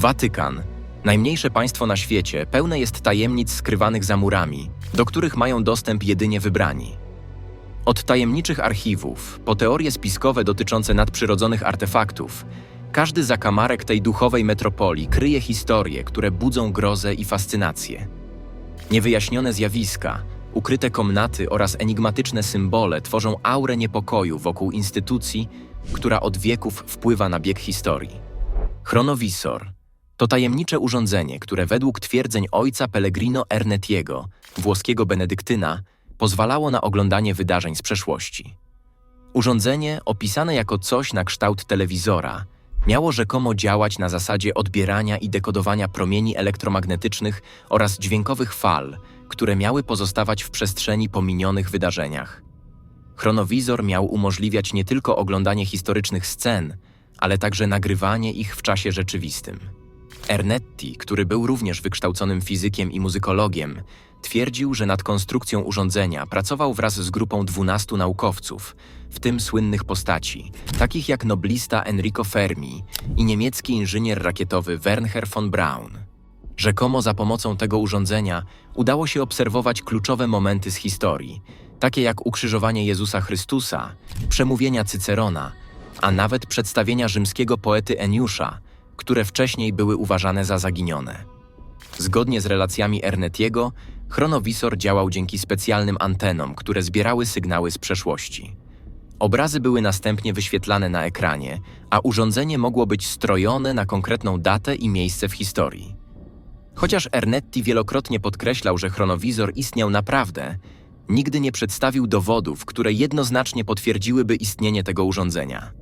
Watykan. Najmniejsze państwo na świecie, pełne jest tajemnic skrywanych za murami, do których mają dostęp jedynie wybrani. Od tajemniczych archiwów, po teorie spiskowe dotyczące nadprzyrodzonych artefaktów, każdy zakamarek tej duchowej metropolii kryje historie, które budzą grozę i fascynację. Niewyjaśnione zjawiska, ukryte komnaty oraz enigmatyczne symbole tworzą aurę niepokoju wokół instytucji, która od wieków wpływa na bieg historii. Chronowisor to tajemnicze urządzenie, które według twierdzeń ojca Pellegrino Ernetiego, włoskiego benedyktyna, pozwalało na oglądanie wydarzeń z przeszłości. Urządzenie, opisane jako coś na kształt telewizora, miało rzekomo działać na zasadzie odbierania i dekodowania promieni elektromagnetycznych oraz dźwiękowych fal, które miały pozostawać w przestrzeni po minionych wydarzeniach. Chronowizor miał umożliwiać nie tylko oglądanie historycznych scen, ale także nagrywanie ich w czasie rzeczywistym. Ernetti, który był również wykształconym fizykiem i muzykologiem, twierdził, że nad konstrukcją urządzenia pracował wraz z grupą 12 naukowców, w tym słynnych postaci, takich jak noblista Enrico Fermi i niemiecki inżynier rakietowy Wernher von Braun. Rzekomo za pomocą tego urządzenia udało się obserwować kluczowe momenty z historii, takie jak ukrzyżowanie Jezusa Chrystusa, przemówienia Cycerona, a nawet przedstawienia rzymskiego poety Eniusza, które wcześniej były uważane za zaginione. Zgodnie z relacjami Ernetiego, chronowisor działał dzięki specjalnym antenom, które zbierały sygnały z przeszłości. Obrazy były następnie wyświetlane na ekranie, a urządzenie mogło być strojone na konkretną datę i miejsce w historii. Chociaż Ernetti wielokrotnie podkreślał, że chronowizor istniał naprawdę, nigdy nie przedstawił dowodów, które jednoznacznie potwierdziłyby istnienie tego urządzenia.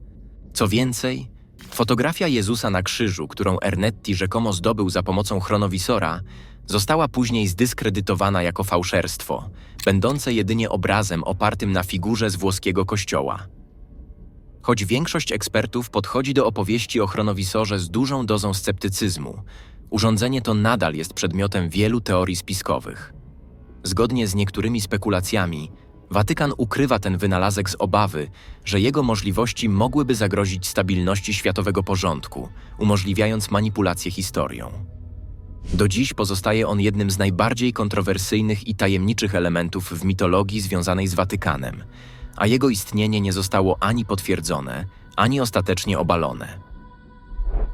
Co więcej, fotografia Jezusa na krzyżu, którą Ernetti rzekomo zdobył za pomocą chronowisora, została później zdyskredytowana jako fałszerstwo, będące jedynie obrazem opartym na figurze z włoskiego kościoła. Choć większość ekspertów podchodzi do opowieści o chronowisorze z dużą dozą sceptycyzmu, urządzenie to nadal jest przedmiotem wielu teorii spiskowych. Zgodnie z niektórymi spekulacjami, Watykan ukrywa ten wynalazek z obawy, że jego możliwości mogłyby zagrozić stabilności światowego porządku, umożliwiając manipulację historią. Do dziś pozostaje on jednym z najbardziej kontrowersyjnych i tajemniczych elementów w mitologii związanej z Watykanem, a jego istnienie nie zostało ani potwierdzone, ani ostatecznie obalone.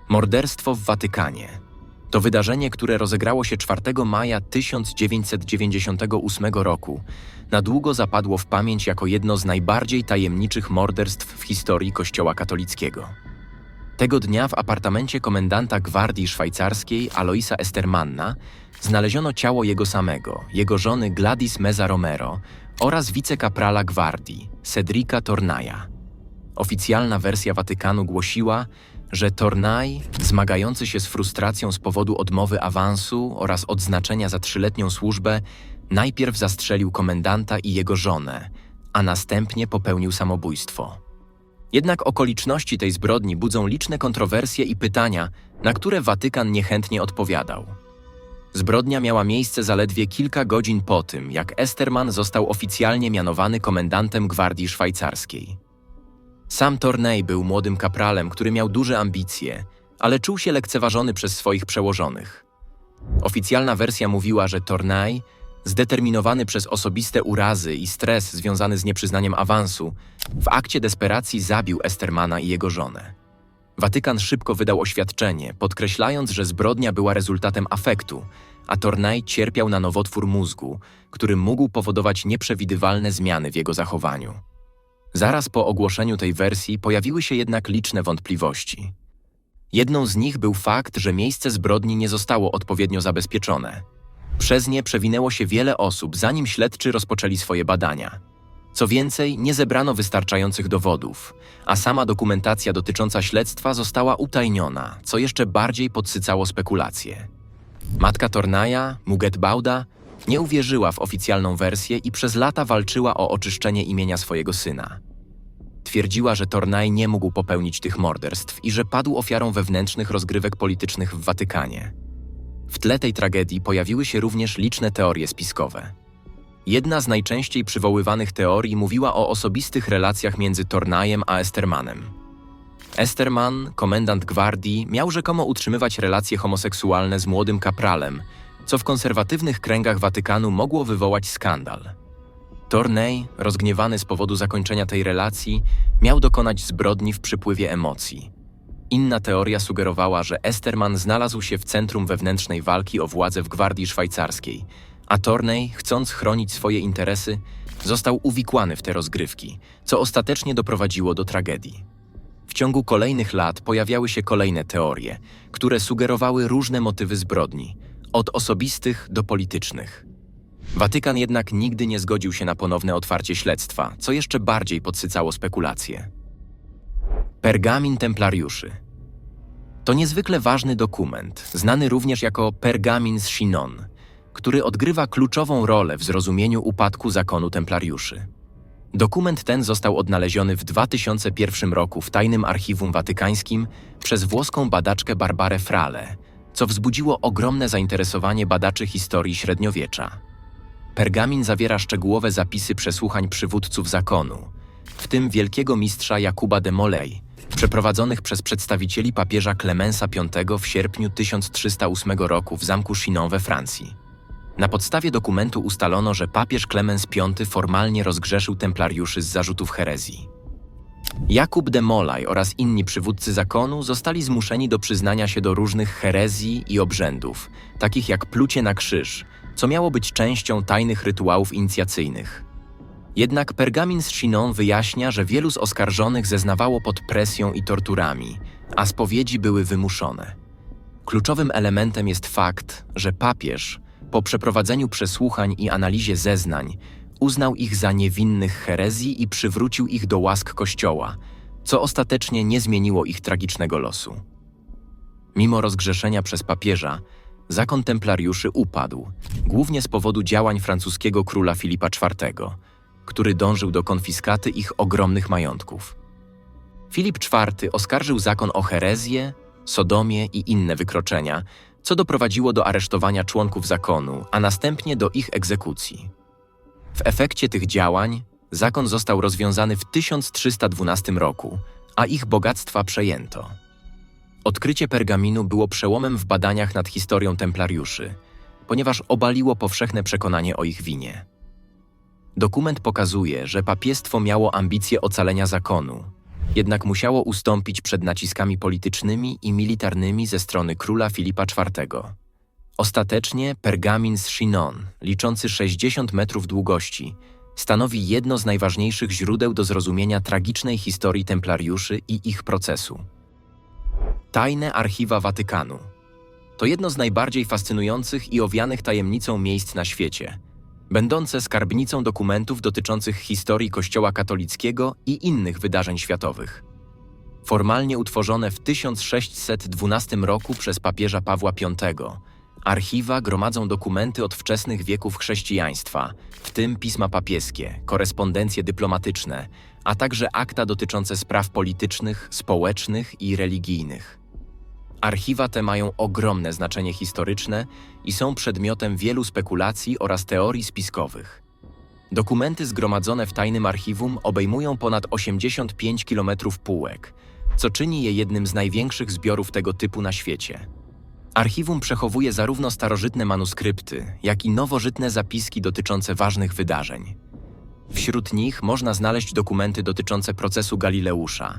Morderstwo w Watykanie to wydarzenie, które rozegrało się 4 maja 1998 roku, na długo zapadło w pamięć jako jedno z najbardziej tajemniczych morderstw w historii Kościoła katolickiego. Tego dnia w apartamencie komendanta gwardii szwajcarskiej Aloisa Estermanna znaleziono ciało jego samego, jego żony Gladys Meza Romero oraz wicekaprala gwardii Cedrica Tornaja. Oficjalna wersja Watykanu głosiła, że Tornaj, zmagający się z frustracją z powodu odmowy awansu oraz odznaczenia za trzyletnią służbę, najpierw zastrzelił komendanta i jego żonę, a następnie popełnił samobójstwo. Jednak okoliczności tej zbrodni budzą liczne kontrowersje i pytania, na które Watykan niechętnie odpowiadał. Zbrodnia miała miejsce zaledwie kilka godzin po tym, jak Esterman został oficjalnie mianowany komendantem Gwardii Szwajcarskiej. Sam Torney był młodym kapralem, który miał duże ambicje, ale czuł się lekceważony przez swoich przełożonych. Oficjalna wersja mówiła, że Tornay, zdeterminowany przez osobiste urazy i stres związany z nieprzyznaniem awansu, w akcie desperacji zabił Estermana i jego żonę. Watykan szybko wydał oświadczenie, podkreślając, że zbrodnia była rezultatem afektu, a Tornay cierpiał na nowotwór mózgu, który mógł powodować nieprzewidywalne zmiany w jego zachowaniu. Zaraz po ogłoszeniu tej wersji pojawiły się jednak liczne wątpliwości. Jedną z nich był fakt, że miejsce zbrodni nie zostało odpowiednio zabezpieczone. Przez nie przewinęło się wiele osób, zanim śledczy rozpoczęli swoje badania. Co więcej, nie zebrano wystarczających dowodów, a sama dokumentacja dotycząca śledztwa została utajniona, co jeszcze bardziej podsycało spekulacje. Matka Tornaja, Muget Bauda, nie uwierzyła w oficjalną wersję i przez lata walczyła o oczyszczenie imienia swojego syna. Twierdziła, że Tornaj nie mógł popełnić tych morderstw i że padł ofiarą wewnętrznych rozgrywek politycznych w Watykanie. W tle tej tragedii pojawiły się również liczne teorie spiskowe. Jedna z najczęściej przywoływanych teorii mówiła o osobistych relacjach między Tornajem a Estermanem. Esterman, komendant gwardii, miał rzekomo utrzymywać relacje homoseksualne z młodym kapralem, co w konserwatywnych kręgach Watykanu mogło wywołać skandal. Torney, rozgniewany z powodu zakończenia tej relacji, miał dokonać zbrodni w przypływie emocji. Inna teoria sugerowała, że Esterman znalazł się w centrum wewnętrznej walki o władzę w gwardii szwajcarskiej, a Torney, chcąc chronić swoje interesy, został uwikłany w te rozgrywki, co ostatecznie doprowadziło do tragedii. W ciągu kolejnych lat pojawiały się kolejne teorie, które sugerowały różne motywy zbrodni, od osobistych do politycznych. Watykan jednak nigdy nie zgodził się na ponowne otwarcie śledztwa, co jeszcze bardziej podsycało spekulacje. Pergamin Templariuszy to niezwykle ważny dokument, znany również jako Pergamin z Chinon, który odgrywa kluczową rolę w zrozumieniu upadku zakonu Templariuszy. Dokument ten został odnaleziony w 2001 roku w tajnym archiwum watykańskim przez włoską badaczkę Barbarę Frale, co wzbudziło ogromne zainteresowanie badaczy historii średniowiecza. Pergamin zawiera szczegółowe zapisy przesłuchań przywódców zakonu, w tym wielkiego mistrza Jakuba de Molay, przeprowadzonych przez przedstawicieli papieża Clemensa V w sierpniu 1308 roku w zamku Chinon we Francji. Na podstawie dokumentu ustalono, że papież Klemens V formalnie rozgrzeszył templariuszy z zarzutów herezji. Jakub de Molay oraz inni przywódcy zakonu zostali zmuszeni do przyznania się do różnych herezji i obrzędów, takich jak plucie na krzyż, co miało być częścią tajnych rytuałów inicjacyjnych. Jednak pergamin z Chinon wyjaśnia, że wielu z oskarżonych zeznawało pod presją i torturami, a spowiedzi były wymuszone. Kluczowym elementem jest fakt, że papież, po przeprowadzeniu przesłuchań i analizie zeznań, uznał ich za niewinnych herezji i przywrócił ich do łask Kościoła, co ostatecznie nie zmieniło ich tragicznego losu. Mimo rozgrzeszenia przez papieża, zakon templariuszy upadł, głównie z powodu działań francuskiego króla Filipa IV, który dążył do konfiskaty ich ogromnych majątków. Filip IV oskarżył zakon o herezję, sodomię i inne wykroczenia, co doprowadziło do aresztowania członków zakonu, a następnie do ich egzekucji. W efekcie tych działań zakon został rozwiązany w 1312 roku, a ich bogactwa przejęto. Odkrycie pergaminu było przełomem w badaniach nad historią templariuszy, ponieważ obaliło powszechne przekonanie o ich winie. Dokument pokazuje, że papiestwo miało ambicje ocalenia zakonu, jednak musiało ustąpić przed naciskami politycznymi i militarnymi ze strony króla Filipa IV. Ostatecznie pergamin z Chinon, liczący 60 metrów długości, stanowi jedno z najważniejszych źródeł do zrozumienia tragicznej historii templariuszy i ich procesu. Tajne archiwa Watykanu to jedno z najbardziej fascynujących i owianych tajemnicą miejsc na świecie, będące skarbnicą dokumentów dotyczących historii Kościoła katolickiego i innych wydarzeń światowych. Formalnie utworzone w 1612 roku przez papieża Pawła V, archiwa gromadzą dokumenty od wczesnych wieków chrześcijaństwa, w tym pisma papieskie, korespondencje dyplomatyczne, a także akta dotyczące spraw politycznych, społecznych i religijnych. Archiwa te mają ogromne znaczenie historyczne i są przedmiotem wielu spekulacji oraz teorii spiskowych. Dokumenty zgromadzone w tajnym archiwum obejmują ponad 85 km półek, co czyni je jednym z największych zbiorów tego typu na świecie. Archiwum przechowuje zarówno starożytne manuskrypty, jak i nowożytne zapiski dotyczące ważnych wydarzeń. Wśród nich można znaleźć dokumenty dotyczące procesu Galileusza,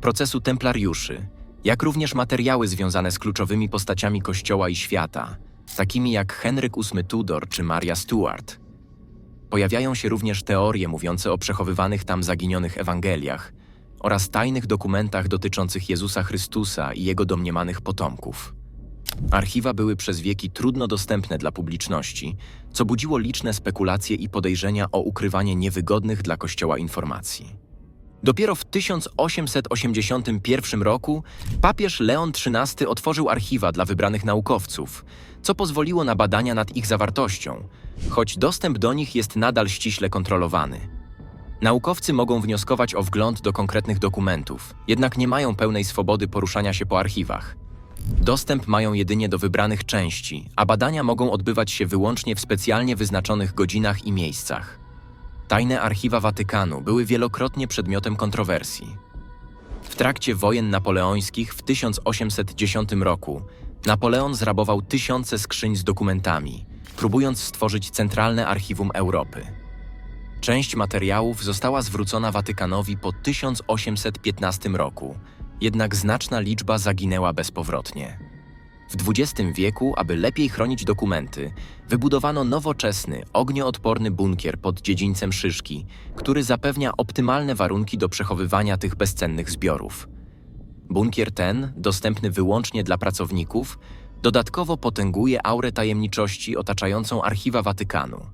procesu Templariuszy, jak również materiały związane z kluczowymi postaciami Kościoła i świata, takimi jak Henryk VIII Tudor czy Maria Stuart. Pojawiają się również teorie mówiące o przechowywanych tam zaginionych Ewangeliach oraz tajnych dokumentach dotyczących Jezusa Chrystusa i jego domniemanych potomków. Archiwa były przez wieki trudno dostępne dla publiczności, co budziło liczne spekulacje i podejrzenia o ukrywanie niewygodnych dla Kościoła informacji. Dopiero w 1881 roku papież Leon XIII otworzył archiwa dla wybranych naukowców, co pozwoliło na badania nad ich zawartością, choć dostęp do nich jest nadal ściśle kontrolowany. Naukowcy mogą wnioskować o wgląd do konkretnych dokumentów, jednak nie mają pełnej swobody poruszania się po archiwach. Dostęp mają jedynie do wybranych części, a badania mogą odbywać się wyłącznie w specjalnie wyznaczonych godzinach i miejscach. Tajne archiwa Watykanu były wielokrotnie przedmiotem kontrowersji. W trakcie wojen napoleońskich w 1810 roku Napoleon zrabował tysiące skrzyń z dokumentami, próbując stworzyć centralne archiwum Europy. Część materiałów została zwrócona Watykanowi po 1815 roku, jednak znaczna liczba zaginęła bezpowrotnie. W XX wieku, aby lepiej chronić dokumenty, wybudowano nowoczesny, ognioodporny bunkier pod dziedzińcem Szyszki, który zapewnia optymalne warunki do przechowywania tych bezcennych zbiorów. Bunkier ten, dostępny wyłącznie dla pracowników, dodatkowo potęguje aurę tajemniczości otaczającą archiwa Watykanu.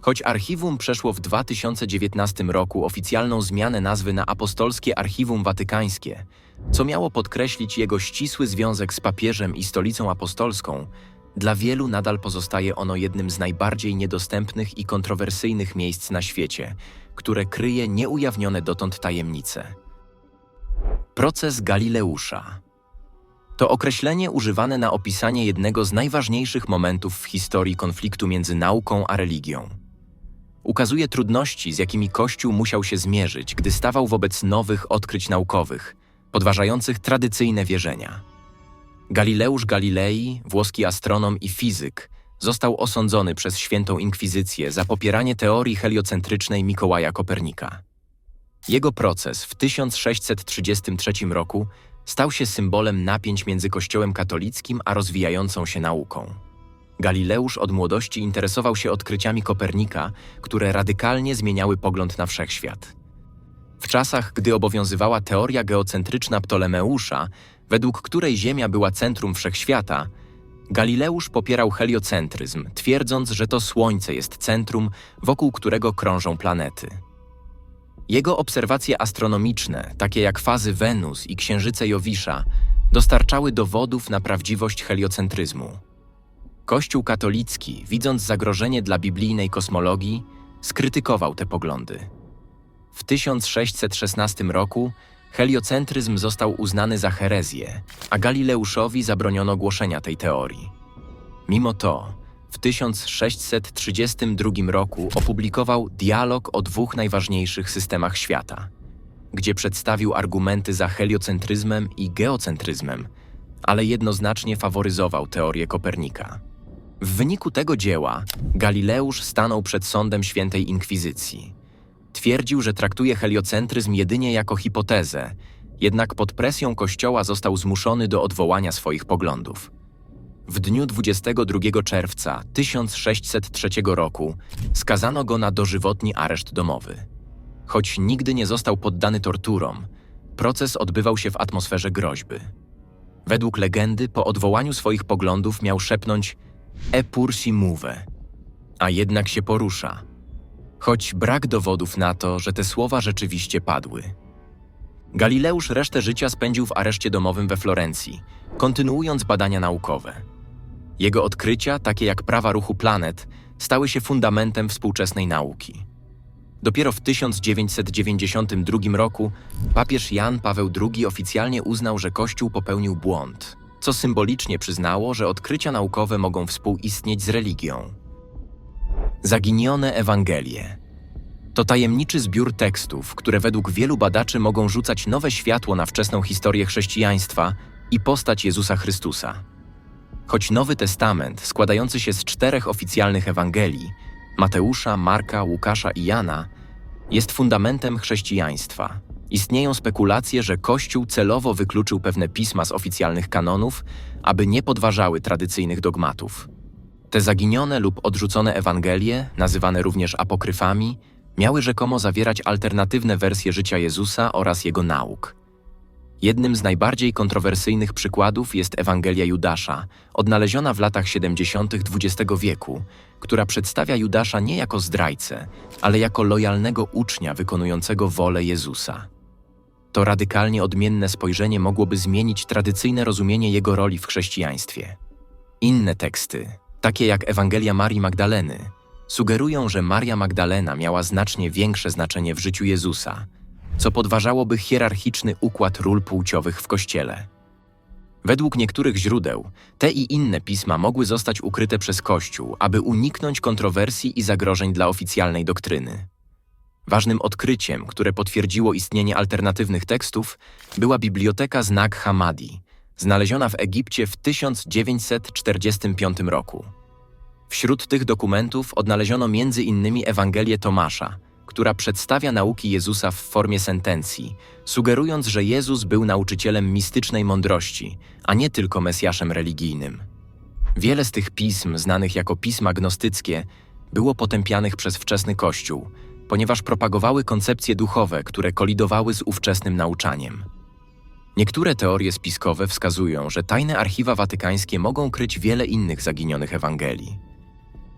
Choć archiwum przeszło w 2019 roku oficjalną zmianę nazwy na Apostolskie Archiwum Watykańskie, co miało podkreślić jego ścisły związek z papieżem i stolicą apostolską, dla wielu nadal pozostaje ono jednym z najbardziej niedostępnych i kontrowersyjnych miejsc na świecie, które kryje nieujawnione dotąd tajemnice. Proces Galileusza to określenie używane na opisanie jednego z najważniejszych momentów w historii konfliktu między nauką a religią. Ukazuje trudności, z jakimi Kościół musiał się zmierzyć, gdy stawał wobec nowych odkryć naukowych, podważających tradycyjne wierzenia. Galileusz Galilei, włoski astronom i fizyk, został osądzony przez Świętą Inkwizycję za popieranie teorii heliocentrycznej Mikołaja Kopernika. Jego proces w 1633 roku stał się symbolem napięć między Kościołem katolickim a rozwijającą się nauką. Galileusz od młodości interesował się odkryciami Kopernika, które radykalnie zmieniały pogląd na wszechświat. Czasach, gdy obowiązywała teoria geocentryczna Ptolemeusza, według której Ziemia była centrum wszechświata, Galileusz popierał heliocentryzm, twierdząc, że to Słońce jest centrum, wokół którego krążą planety. Jego obserwacje astronomiczne, takie jak fazy Wenus i księżyce Jowisza, dostarczały dowodów na prawdziwość heliocentryzmu. Kościół katolicki, widząc zagrożenie dla biblijnej kosmologii, skrytykował te poglądy. W 1616 roku heliocentryzm został uznany za herezję, a Galileuszowi zabroniono głoszenia tej teorii. Mimo to, w 1632 roku opublikował Dialog o dwóch najważniejszych systemach świata, gdzie przedstawił argumenty za heliocentryzmem i geocentryzmem, ale jednoznacznie faworyzował teorię Kopernika. W wyniku tego dzieła Galileusz stanął przed sądem świętej inkwizycji. Twierdził, że traktuje heliocentryzm jedynie jako hipotezę, jednak pod presją Kościoła został zmuszony do odwołania swoich poglądów. W dniu 22 czerwca 1603 roku skazano go na dożywotni areszt domowy. Choć nigdy nie został poddany torturom, proces odbywał się w atmosferze groźby. Według legendy po odwołaniu swoich poglądów miał szepnąć E pur si muove, a jednak się porusza, choć brak dowodów na to, że te słowa rzeczywiście padły. Galileusz resztę życia spędził w areszcie domowym we Florencji, kontynuując badania naukowe. Jego odkrycia, takie jak prawa ruchu planet, stały się fundamentem współczesnej nauki. Dopiero w 1992 roku papież Jan Paweł II oficjalnie uznał, że Kościół popełnił błąd, co symbolicznie przyznało, że odkrycia naukowe mogą współistnieć z religią. Zaginione Ewangelie to tajemniczy zbiór tekstów, które według wielu badaczy mogą rzucać nowe światło na wczesną historię chrześcijaństwa i postać Jezusa Chrystusa. Choć Nowy Testament, składający się z czterech oficjalnych Ewangelii Mateusza, Marka, Łukasza i Jana, jest fundamentem chrześcijaństwa. Istnieją spekulacje, że Kościół celowo wykluczył pewne pisma z oficjalnych kanonów, aby nie podważały tradycyjnych dogmatów. Te zaginione lub odrzucone Ewangelie, nazywane również apokryfami, miały rzekomo zawierać alternatywne wersje życia Jezusa oraz jego nauk. Jednym z najbardziej kontrowersyjnych przykładów jest Ewangelia Judasza, odnaleziona w latach 70. XX wieku, która przedstawia Judasza nie jako zdrajcę, ale jako lojalnego ucznia wykonującego wolę Jezusa. To radykalnie odmienne spojrzenie mogłoby zmienić tradycyjne rozumienie jego roli w chrześcijaństwie. Inne teksty, takie jak Ewangelia Marii Magdaleny, sugerują, że Maria Magdalena miała znacznie większe znaczenie w życiu Jezusa, co podważałoby hierarchiczny układ ról płciowych w Kościele. Według niektórych źródeł, te i inne pisma mogły zostać ukryte przez Kościół, aby uniknąć kontrowersji i zagrożeń dla oficjalnej doktryny. Ważnym odkryciem, które potwierdziło istnienie alternatywnych tekstów, była biblioteka z Nag Hammadi, znaleziona w Egipcie w 1945 roku. Wśród tych dokumentów odnaleziono m.in. Ewangelię Tomasza, która przedstawia nauki Jezusa w formie sentencji, sugerując, że Jezus był nauczycielem mistycznej mądrości, a nie tylko mesjaszem religijnym. Wiele z tych pism, znanych jako pisma gnostyckie, było potępianych przez wczesny Kościół, ponieważ propagowały koncepcje duchowe, które kolidowały z ówczesnym nauczaniem. Niektóre teorie spiskowe wskazują, że tajne archiwa watykańskie mogą kryć wiele innych zaginionych Ewangelii.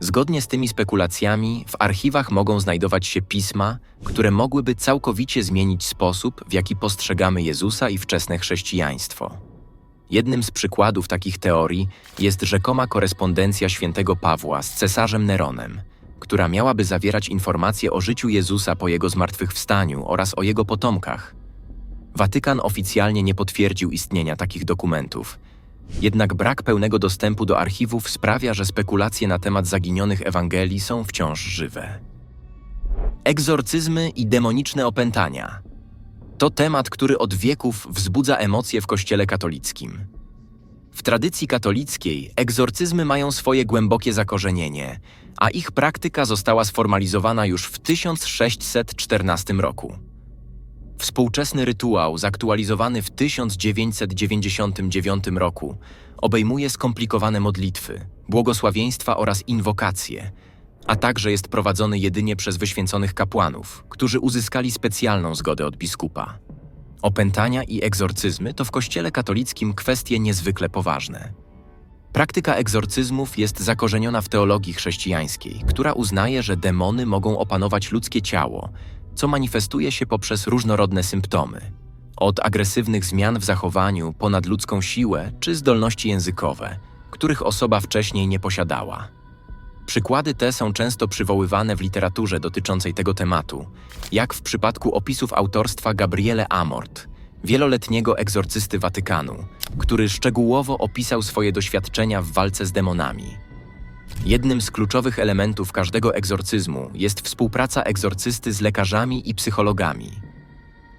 Zgodnie z tymi spekulacjami, w archiwach mogą znajdować się pisma, które mogłyby całkowicie zmienić sposób, w jaki postrzegamy Jezusa i wczesne chrześcijaństwo. Jednym z przykładów takich teorii jest rzekoma korespondencja świętego Pawła z cesarzem Neronem, która miałaby zawierać informacje o życiu Jezusa po jego zmartwychwstaniu oraz o jego potomkach. Watykan oficjalnie nie potwierdził istnienia takich dokumentów. Jednak brak pełnego dostępu do archiwów sprawia, że spekulacje na temat zaginionych Ewangelii są wciąż żywe. Egzorcyzmy i demoniczne opętania to temat, który od wieków wzbudza emocje w Kościele katolickim. W tradycji katolickiej egzorcyzmy mają swoje głębokie zakorzenienie, a ich praktyka została sformalizowana już w 1614 roku. Współczesny rytuał, zaktualizowany w 1999 roku, obejmuje skomplikowane modlitwy, błogosławieństwa oraz inwokacje, a także jest prowadzony jedynie przez wyświęconych kapłanów, którzy uzyskali specjalną zgodę od biskupa. Opętania i egzorcyzmy to w Kościele katolickim kwestie niezwykle poważne. Praktyka egzorcyzmów jest zakorzeniona w teologii chrześcijańskiej, która uznaje, że demony mogą opanować ludzkie ciało, co manifestuje się poprzez różnorodne symptomy. Od agresywnych zmian w zachowaniu, ponadludzką siłę czy zdolności językowe, których osoba wcześniej nie posiadała. Przykłady te są często przywoływane w literaturze dotyczącej tego tematu, jak w przypadku opisów autorstwa Gabriele Amort, wieloletniego egzorcysty Watykanu, który szczegółowo opisał swoje doświadczenia w walce z demonami. Jednym z kluczowych elementów każdego egzorcyzmu jest współpraca egzorcysty z lekarzami i psychologami.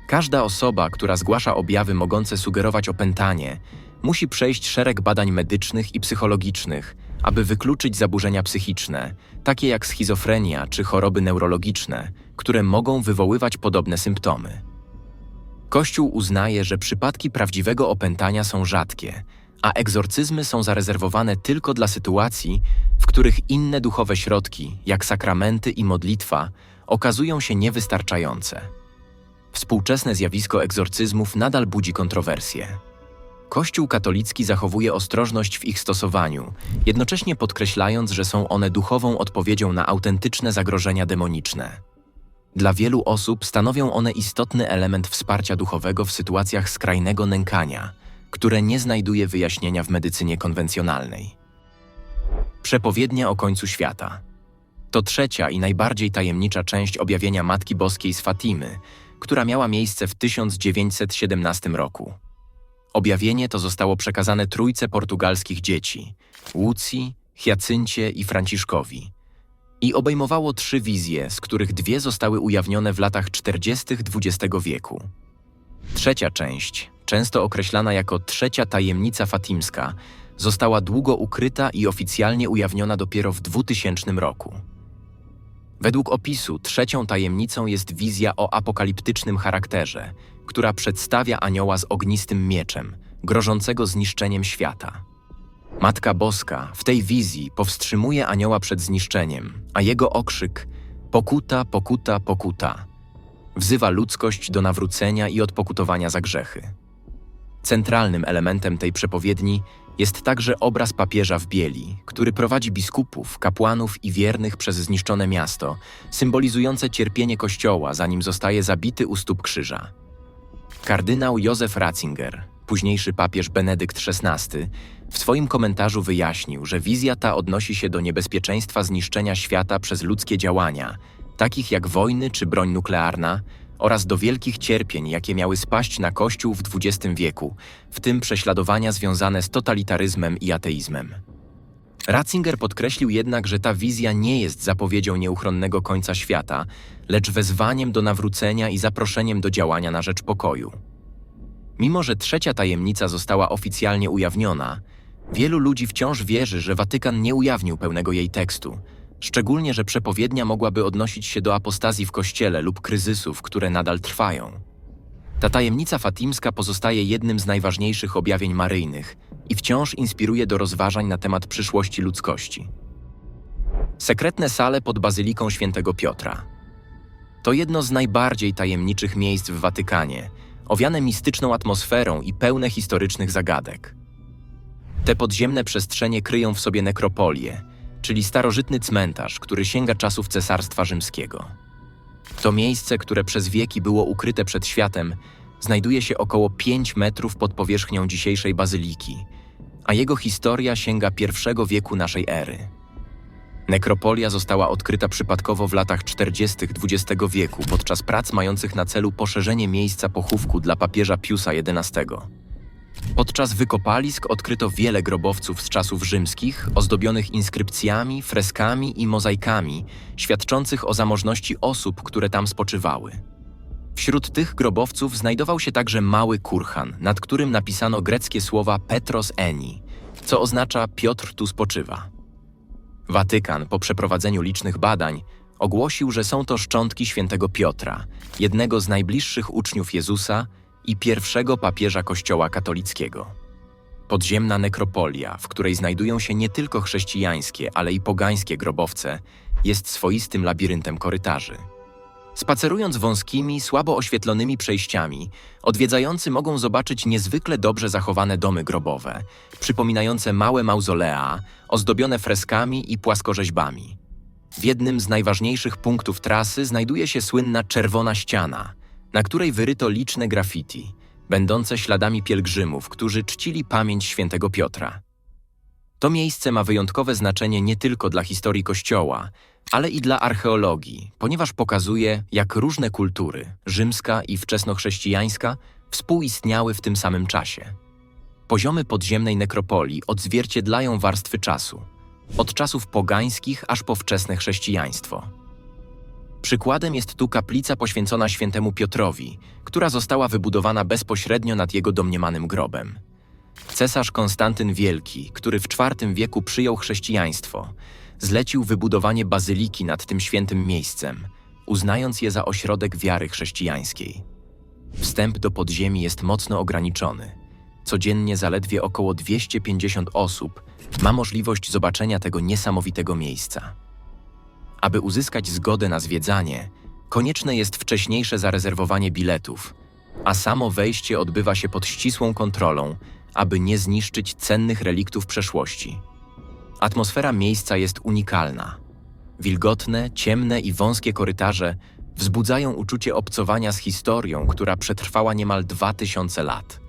Każda osoba, która zgłasza objawy mogące sugerować opętanie, musi przejść szereg badań medycznych i psychologicznych, aby wykluczyć zaburzenia psychiczne, takie jak schizofrenia czy choroby neurologiczne, które mogą wywoływać podobne symptomy. Kościół uznaje, że przypadki prawdziwego opętania są rzadkie, a egzorcyzmy są zarezerwowane tylko dla sytuacji, w których inne duchowe środki, jak sakramenty i modlitwa, okazują się niewystarczające. Współczesne zjawisko egzorcyzmów nadal budzi kontrowersje. Kościół katolicki zachowuje ostrożność w ich stosowaniu, jednocześnie podkreślając, że są one duchową odpowiedzią na autentyczne zagrożenia demoniczne. Dla wielu osób stanowią one istotny element wsparcia duchowego w sytuacjach skrajnego nękania, które nie znajduje wyjaśnienia w medycynie konwencjonalnej. Przepowiednia o końcu świata. To trzecia i najbardziej tajemnicza część objawienia Matki Boskiej z Fatimy, która miała miejsce w 1917 roku. Objawienie to zostało przekazane trójce portugalskich dzieci Łucji, Hiacyncie i Franciszkowi i obejmowało trzy wizje, z których dwie zostały ujawnione w latach 40. XX wieku. Trzecia część, często określana jako trzecia tajemnica fatimska, została długo ukryta i oficjalnie ujawniona dopiero w 2000 roku. Według opisu trzecią tajemnicą jest wizja o apokaliptycznym charakterze, która przedstawia anioła z ognistym mieczem, grożącego zniszczeniem świata. Matka Boska w tej wizji powstrzymuje anioła przed zniszczeniem, a jego okrzyk pokuta, pokuta, pokuta wzywa ludzkość do nawrócenia i odpokutowania za grzechy. Centralnym elementem tej przepowiedni jest także obraz papieża w bieli, który prowadzi biskupów, kapłanów i wiernych przez zniszczone miasto, symbolizujące cierpienie Kościoła, zanim zostaje zabity u stóp krzyża. Kardynał Józef Ratzinger, późniejszy papież Benedykt XVI, w swoim komentarzu wyjaśnił, że wizja ta odnosi się do niebezpieczeństwa zniszczenia świata przez ludzkie działania, takich jak wojny czy broń nuklearna, oraz do wielkich cierpień, jakie miały spaść na Kościół w XX wieku, w tym prześladowania związane z totalitaryzmem i ateizmem. Ratzinger podkreślił jednak, że ta wizja nie jest zapowiedzią nieuchronnego końca świata, lecz wezwaniem do nawrócenia i zaproszeniem do działania na rzecz pokoju. Mimo, że trzecia tajemnica została oficjalnie ujawniona, wielu ludzi wciąż wierzy, że Watykan nie ujawnił pełnego jej tekstu, szczególnie, że przepowiednia mogłaby odnosić się do apostazji w kościele lub kryzysów, które nadal trwają. Ta tajemnica fatimska pozostaje jednym z najważniejszych objawień maryjnych i wciąż inspiruje do rozważań na temat przyszłości ludzkości. Sekretne sale pod Bazyliką Świętego Piotra. To jedno z najbardziej tajemniczych miejsc w Watykanie, owiane mistyczną atmosferą i pełne historycznych zagadek. Te podziemne przestrzenie kryją w sobie nekropolię, czyli starożytny cmentarz, który sięga czasów Cesarstwa Rzymskiego. To miejsce, które przez wieki było ukryte przed światem, znajduje się około 5 metrów pod powierzchnią dzisiejszej bazyliki, a jego historia sięga I wieku naszej ery. Nekropolia została odkryta przypadkowo w latach 40. XX wieku podczas prac mających na celu poszerzenie miejsca pochówku dla papieża Piusa XI. Podczas wykopalisk odkryto wiele grobowców z czasów rzymskich, ozdobionych inskrypcjami, freskami i mozaikami, świadczących o zamożności osób, które tam spoczywały. Wśród tych grobowców znajdował się także mały kurhan, nad którym napisano greckie słowa Petros Eni, co oznacza Piotr tu spoczywa. Watykan po przeprowadzeniu licznych badań ogłosił, że są to szczątki świętego Piotra, jednego z najbliższych uczniów Jezusa i pierwszego papieża Kościoła katolickiego. Podziemna nekropolia, w której znajdują się nie tylko chrześcijańskie, ale i pogańskie grobowce, jest swoistym labiryntem korytarzy. Spacerując wąskimi, słabo oświetlonymi przejściami, odwiedzający mogą zobaczyć niezwykle dobrze zachowane domy grobowe, przypominające małe mauzolea, ozdobione freskami i płaskorzeźbami. W jednym z najważniejszych punktów trasy znajduje się słynna czerwona ściana, na której wyryto liczne graffiti, będące śladami pielgrzymów, którzy czcili pamięć świętego Piotra. To miejsce ma wyjątkowe znaczenie nie tylko dla historii Kościoła, ale i dla archeologii, ponieważ pokazuje, jak różne kultury, rzymska i wczesnochrześcijańska, współistniały w tym samym czasie. Poziomy podziemnej nekropolii odzwierciedlają warstwy czasu, od czasów pogańskich aż po wczesne chrześcijaństwo. Przykładem jest tu kaplica poświęcona świętemu Piotrowi, która została wybudowana bezpośrednio nad jego domniemanym grobem. Cesarz Konstantyn Wielki, który w IV wieku przyjął chrześcijaństwo, zlecił wybudowanie bazyliki nad tym świętym miejscem, uznając je za ośrodek wiary chrześcijańskiej. Wstęp do podziemi jest mocno ograniczony. Codziennie zaledwie około 250 osób ma możliwość zobaczenia tego niesamowitego miejsca. Aby uzyskać zgodę na zwiedzanie, konieczne jest wcześniejsze zarezerwowanie biletów, a samo wejście odbywa się pod ścisłą kontrolą, aby nie zniszczyć cennych reliktów przeszłości. Atmosfera miejsca jest unikalna. Wilgotne, ciemne i wąskie korytarze wzbudzają uczucie obcowania z historią, która przetrwała niemal 2000 lat.